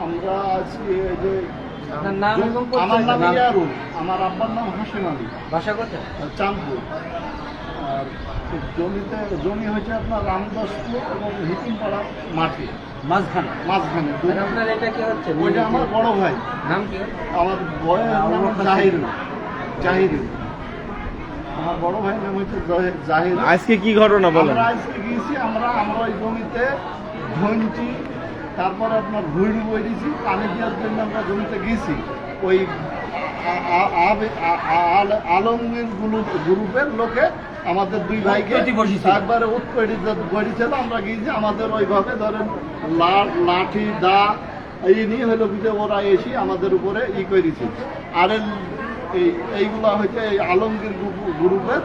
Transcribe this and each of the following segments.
আমরা আজকে যে আপনার নাম আমার নাম ইয়ারুল আমার আব্বার নাম হাসিম আলী। বাসা কোথায়? চাঁদপুর। আর জমিতে জমি হচ্ছে আপনার রামদাসপুর এবং হিকিমপাড়া মাঠে। মাঝখানে? মাঝখানে। আপনার এটা কি হচ্ছে? ওইটা আমার বড় ভাই। নাম কি? আমার বয়ের নাম জাহিরুল। জাহিরুল। আমার বড় ভাইয়ের নাম হচ্ছে জহে- জাহির আজকে কি ঘটনা বলেন? আজকে গিয়েছি আমরা আমরা ওই জমিতে ধনচি তারপর আপনার ভুইড়ু দিয়েছি পানি দেওয়ার জন্য আমরা জমিতে গিয়েছি ওই আ- আ- আবে- আ- আ- আল- আলমগীর গ্রুপ গ্রুপের লোকে আমাদের দুই ভাইকে একবারে উৎপীড়িত করেছিল। আমরা গিয়েছি আমাদের ওইভাবে ধরেন লাঠি দা এই নিয়ে হলো কিন্তু ওরা এসে আমাদের উপরে ই করেছে। আর এই এইগুলা হচ্ছে এই আলমগীর গ্রুপ- গ্রুপের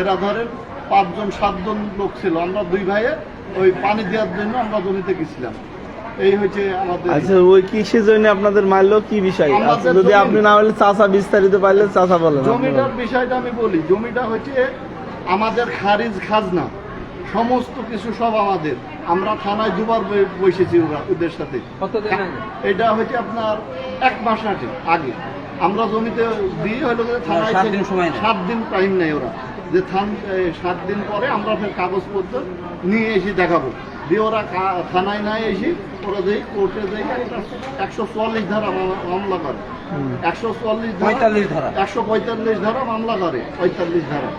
এরা ধরেন পাঁচজন সাতজন লোক ছিল। আমরা দুই ভাইয়ে ওই পানি দেওয়ার জন্য আমরা জমিতে গেছিলাম। এই হচ্ছে আমাদের আচ্ছা ওই কিসের জন্য আপনাদের মারলো? কি বিষয়? আচ্ছা, যদি আপনি না বলে চাচা বিস্তারিত পাইলে চাচা বলেন। জমিটার বিষয়টা আমি বলি। জমিটা হচ্ছে আমাদের খারিজ খাজনা। সমস্ত কিছু সব আমাদের। আমরা থানায় দুবার বসেছি ওরা ওদের সাথে। এটা হচ্ছে আপনার এক মাস আগে আগে। আমরা জমিতে দিয়ে হলো থানায় সাত দিন সময় সাত দিন টাইম নেয় ওরা। যে থান সাত দিন পরে আমরা ফের কাগজপত্র নিয়ে এসে দেখাবো। দিয়ে ওরা থানায় নাই এসে ওরা যেই কোর্টে যেই একশো চুয়াল্লিশ ধারা মামলা- করে। একশো চুয়াল্লিশ পঁয়তাল্লিশ ধারা। একশো পঁয়তাল্লিশ ধারা মামলা করে পঁয়তাল্লিশ ধারা।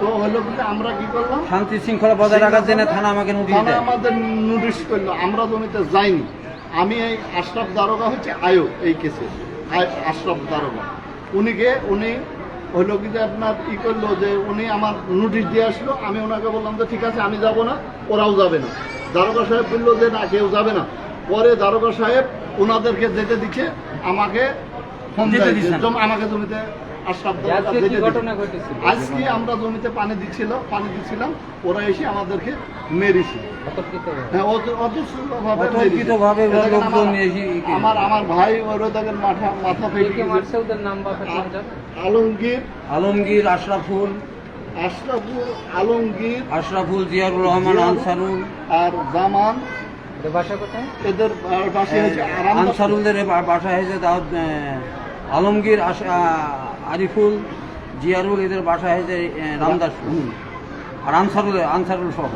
তো হলো কিন্তু আমরা কি করলাম? শান্তি শৃঙ্খলা বজায় রাখার জন্য থানা আমাকে থানা আমাদের নোটিশ করল আমরা জমিতে যাইনি। আমি এই আশরাফ দারোগা হচ্ছে আয়ো এই কেসে আশরাফ দারোগা। উনিকে উনি হইল কি যে আপনার ই করল যে উনি আমার নোটিশ দিয়ে আসলো আমি ওনাকে বললাম যে ঠিক আছে আমি যাব না ওরাও যাবে না। দারোগা সাহেব বলল যে না কেউ যাবে না পরে দারোগা সাহেব ওনাদেরকে যেতে দিচ্ছে আমাকে ফোন আমাকে জমিতে আজকে যেতে কি দিচ্ছে ঘটনা ঘটেছিল আজকে আমরা জমিতে পানি দিচ্ছিল পানি দিচ্ছিলাম ওরা এসে আমাদেরকে মেরেছে। হ্যাঁ আমার-। আমার ভাই মাথা মাথা? আলমগীর আলমগীর আশরাফুল আশরাফুল আলমগীর আশরাফুল জিয়ারুর রহমান আনসারুল। আর জামান। এদের বাসা কোথায়? এদের আরাম আনসারুলদের বাসা হয়েছে দাউদ আলমগীর আশ- আরিফুল জিয়ারুল এদের বাসা হয়েছে রামদাসপুর আর আনসারুল আনসারুল সহ।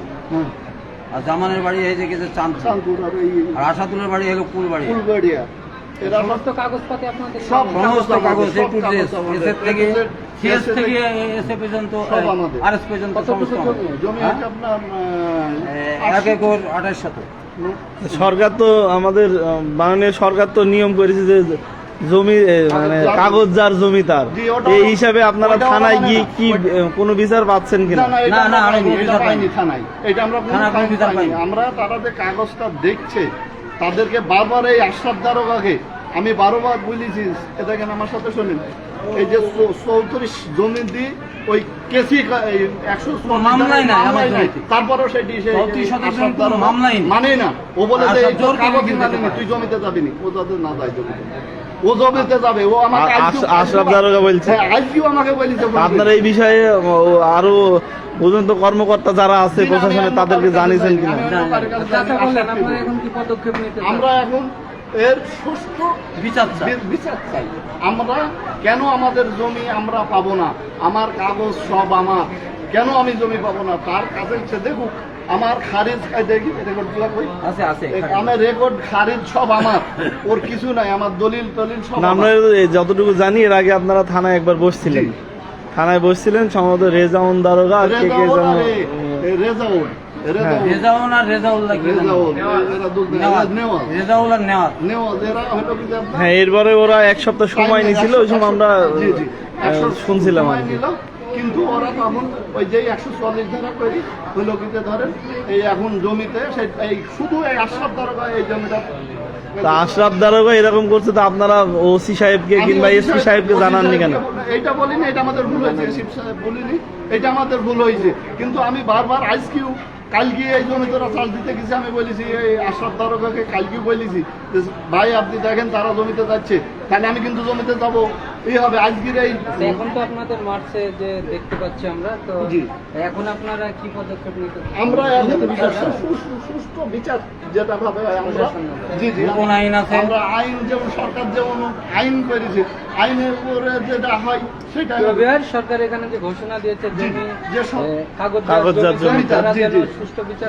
আর জামানের বাড়ি হয়েছে গেছে চাঁদপুর। চাঁদপুর আর আসাদুলের বাড়ি হলো কুলবাড়ি। ফুলবাড়িয়া এরা সব সমস্ত কাগজপাতি আপনাদের সব সমস্ত কাগজ এ টু কাগজ জেড আমাদের। এসএফ থেকে A to Z, সিএস থেকে এসএ পর্যন্ত আর এস পর্যন্ত সমস্ত জমি আমাদের। জমি হ্যাঁ? হচ্ছে আপনার এক একর আঠাশ শত সরকার তো আমাদের মাননীয় সরকার তো নিয়ম করেছে যে জমি মানে কাগজ যার জমি তার এই হিসাবে আপনারা থানায় মানে গিয়ে কি কোনো বিচার পাচ্ছেন কিনা না না বিচার পাইনি। থানায় এটা আমরা কোনো বিচার। পাইনি। আমরা তারা যে কাগজটা দেখছে তাদেরকে বারবার এই আশ্বাস দারোগাকে আমি বারবার বলেছি এটা কেন আমার সাথে শোনেন এই যে চৌত্রিশ জমি দিয়ে ওই কেসি একশো মামলাই নাই। তারপরেও সেটি। মানে না ও বলে যে কাগজ। তুই জমিতে যাবি নি ও তাদের না যায় জমিতে ও জমিতে যাবে ও আমার আ- আশ- আশরাফ দারোগা বলছে? হ্যাঁ, আজকেও আমাকে বলেছে আপনার এই বিষয়ে আরও পর্যন্ত কর্মকর্তা যারা আছে প্রশাসনে তাদেরকে জানিয়েছেন কিনা? আমরা এখন এর সুষ্ঠু বিচার বিচার চাই। আমরা কেন আমাদের জমি আমরা পাবো না? আমার কাগজ সব আমার। কেন আমি জমি পাবো না? তার কাছে সে দেখুক। আমার খারিজ দেখি রেকর্ড কই? আছে আছে আমার রেকর্ড খারিজ সব আমার। ওর কিছু নাই আমার দলিল টলিল সব আমরা। যতটুকু জানি এর আগে আপনারা থানায় একবার বসছিলেন। থানায় বসছিলেন সম্ভবত রেজাউন দারোগা কে কে যেন রেজাউল রেজাউল আর রেজাউল রেজাউল আর নেওয়াজ। হ্যাঁ এরপরে ওরা এক সপ্তাহ সময় নিয়েছিল ওই সময় আমরা শুনছিলাম আর কি। কিন্তু ওরা তখন ওই যে একশো চল্লিশ ধারা করি হলো কি ধরেন এই এখন জমিতে সেই এই শুধু এই আশ্রাব দ্বারা এই জমিটা তা আশরাফ দারোগা এরকম করছে তো আপনারা ওসি সাহেবকে কিংবা এসপি সাহেবকে জানান জানাননি কেন? এটা এইটা বলিনি এটা আমাদের ভুল হয়েছে শিব সাহেব বলিনি এটা আমাদের ভুল হয়েছে। কিন্তু আমি বারবার আজকেও কালকে এই জমিতে ওরা চাল দিতে গেছে আমি বলেছি এই আশরাফ দারোগাকে কালকেও বলেছি যে ভাই আপনি দেখেন তারা জমিতে যাচ্ছে। তাহলে আমি কিন্তু জমিতে যাব। এই হবে আজকের এই এখন তো আপনাদের মার্চে যে দেখতে পাচ্ছি আমরা তো জি। এখন আপনারা কি পদক্ষেপ নিতে আমরা এখন সুষ্ঠু সুষ্ঠু বিচার যেটা ভাবে আমরা। জি জি। কোন আইন আছে? আমরা আইন যেমন সরকার যেমন আইন করেছে আইনের উপরে যেটা হয় সেটা সরকার এখানে যে ঘোষণা দিয়েছে জমি যে কাগজ জমি জমি, তারা জি, জি। সুষ্ঠু বিচার